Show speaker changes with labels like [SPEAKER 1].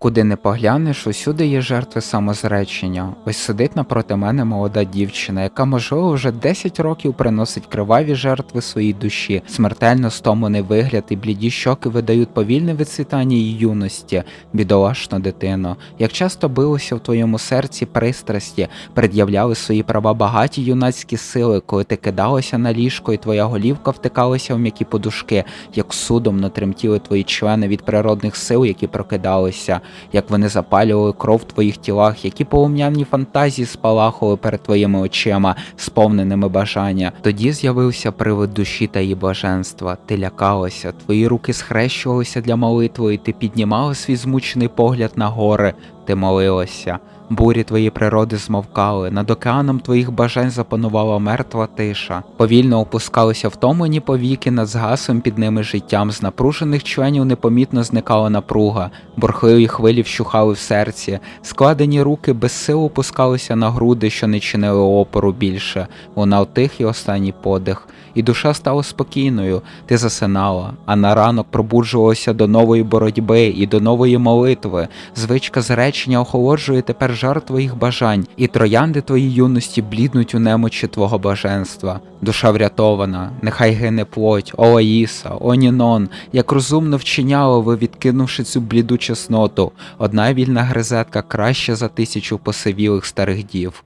[SPEAKER 1] Куди не поглянеш, усюди є жертви самозречення. Ось сидить напроти мене молода дівчина, яка, можливо, вже 10 років приносить криваві жертви своїй душі, смертельно стомлений вигляд і бліді щоки видають повільне відцвітання її юності, бідолашна дитино. Як часто билося в твоєму серці пристрасті, пред'являли свої права багаті юнацькі сили, коли ти кидалася на ліжко, і твоя голівка втикалася в м'які подушки, як судом тремтіли твої члени від природних сил, які прокидалися, як вони запалювали кров в твоїх тілах, які полум'яні фантазії спалахували перед твоїми очима, сповненими бажання. Тоді з'явився привид душі та її блаженства. Ти лякалася, твої руки схрещувалися для молитви, і ти піднімала свій змучений погляд на гори, ти молилася. Бурі твої природи змовкали, над океаном твоїх бажань запанувала мертва тиша. Повільно опускалися втомлені повіки над згаслим під ними життям. З напружених членів непомітно зникала напруга, бурхливі хвилі вщухали в серці, складені руки без сил опускалися на груди, що не чинили опору більше. Лунав тихий останній подих, і душа стала спокійною. Ти засинала, а на ранок пробуджувалася до нової боротьби і до нової молитви. Звичка зречення охолоджує тепер жар твоїх бажань, і троянди твої юності бліднуть у немочі твого блаженства. Душа врятована, нехай гине плоть, о Аїса, о Нінон, як розумно вчиняли ви, відкинувши цю бліду чесноту. Одна вільна гризетка краще за тисячу посивілих старих дів.